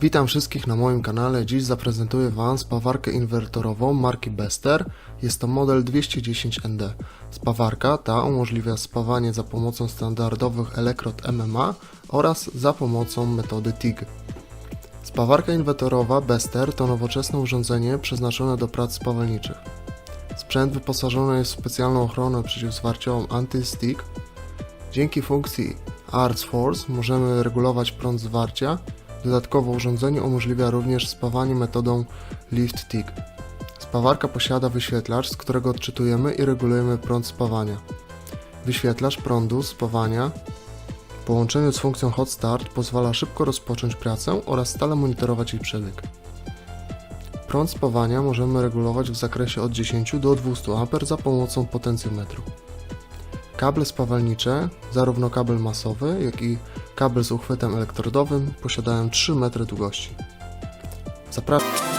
Witam wszystkich na moim kanale. Dziś zaprezentuję Wam spawarkę inwertorową marki Bester. Jest to model 210ND. Spawarka ta umożliwia spawanie za pomocą standardowych elektrod MMA oraz za pomocą metody TIG. Spawarka inwertorowa Bester to nowoczesne urządzenie przeznaczone do prac spawalniczych. Sprzęt wyposażony jest w specjalną ochronę przeciwzwarciową anti-stick. Dzięki funkcji Arts Force możemy regulować prąd zwarcia. Dodatkowo urządzenie umożliwia również spawanie metodą Lift Tick. Spawarka posiada wyświetlacz, z którego odczytujemy i regulujemy prąd spawania. Wyświetlacz prądu spawania w połączeniu z funkcją Hot Start pozwala szybko rozpocząć pracę oraz stale monitorować jej przebieg. Prąd spawania możemy regulować w zakresie od 10 do 200 A za pomocą potencjometru. Kable spawalnicze, zarówno kabel masowy, jak i kabel z uchwytem elektrodowym, posiadają 3 metry długości. Zapraszam.